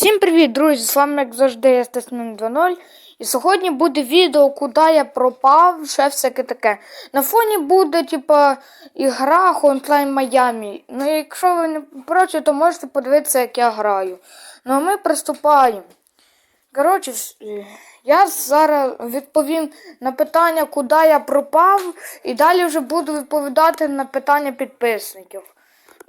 Всім привіт, друзі! З вами, як завжди, я Стасмін 2.0. І сьогодні буде відео, куди я пропав, ще всяке таке. На фоні буде, типа, ігра Hotline Miami. Ну, якщо ви не проти, то можете подивитися, як я граю. Ну, а ми приступаємо. Коротше, е, я зараз відповім на питання, куди я пропав, і далі вже буду відповідати на питання підписників.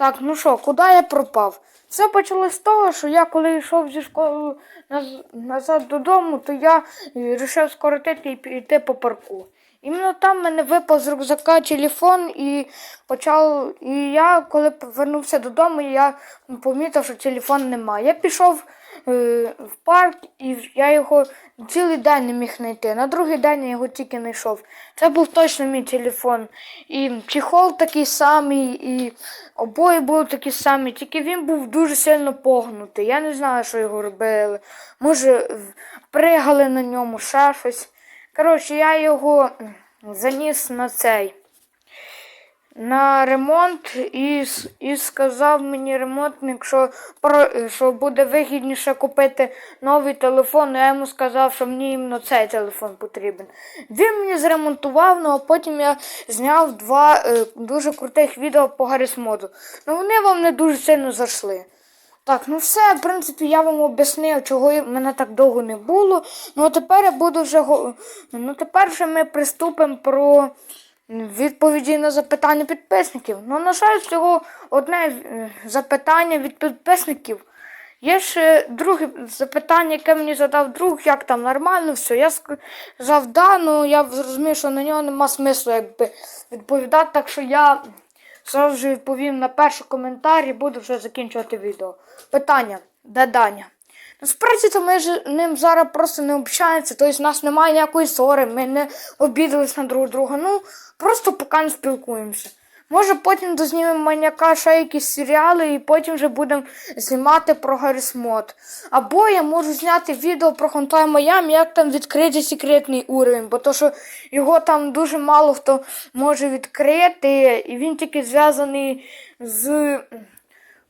Так, ну що, куди я пропав? Все почалось з того, що я коли йшов зі школи наз- назад додому, то я вирішив скоротити і піти по парку. Іменно там мене випав з рюкзака телефон і почав. І я, коли повернувся додому, я помітив, що телефон немає. Я пішов е, в парк і я його цілий день не міг знайти. На другий день я його тільки знайшов. Це був точно мій телефон. І чехол такий самий, і обоє були такі самі, тільки він був дуже сильно погнутий. Я не знаю, що його робили. Може, пригали на ньому, ще щось. Коротше, я його заніс на цей. На ремонт і, і сказав мені ремонтник, що, про, що буде вигідніше купити новий телефон. Я йому сказав, що мені іменно цей телефон потрібен. Він мені зремонтував, ну а потім я зняв два е, дуже крутих відео по Гаррісмоду. Ну вони вам не дуже сильно зайшли. Так, ну все, в принципі, я вам об'яснив, чого мене так довго не було. Ну а тепер я буду вже ну тепер вже ми приступимо про відповіді на запитання підписників. Ну, на жаль, всього одне е, запитання від підписників. Є ще друге запитання, яке мені задав друг, як там нормально, все. Я сказав, да, ну я зрозумів, що на нього нема смислу якби, відповідати, так що я зразу ж відповім на перший коментар і буду вже закінчувати відео. Питання, де Даня? Насправді то ми ж ним зараз просто не общаємося, тобто в нас немає ніякої ссори, ми не обідались на друг друга. Ну, просто поки не спілкуємося. Може, потім дознімемо маньяка ще якісь серіали, і потім вже будемо знімати про Гаррісмод. Або я можу зняти відео про Хонтай Майами, як там відкрити секретний уровень, бо то, що його там дуже мало хто може відкрити, і він тільки зв'язаний з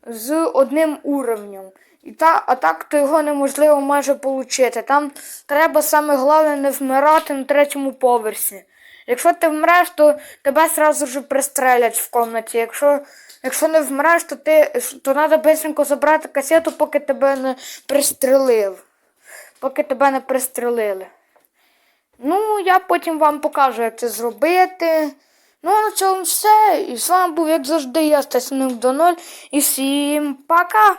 з одним уровнем. І та, а так то його неможливо майже отримати. Там треба саме головне не вмирати на третьому поверсі. Якщо ти вмреш, то тебе одразу ж пристрелять в комнаті. Якщо, якщо не вмреш, то ти то треба швидко забрати касету, поки тебе не пристрелив. Поки тебе не пристрелили. Ну, я потім вам покажу, як це зробити. Ну, на цьому все. І з вами був, як завжди, я Стасінок до 0. І всім пока!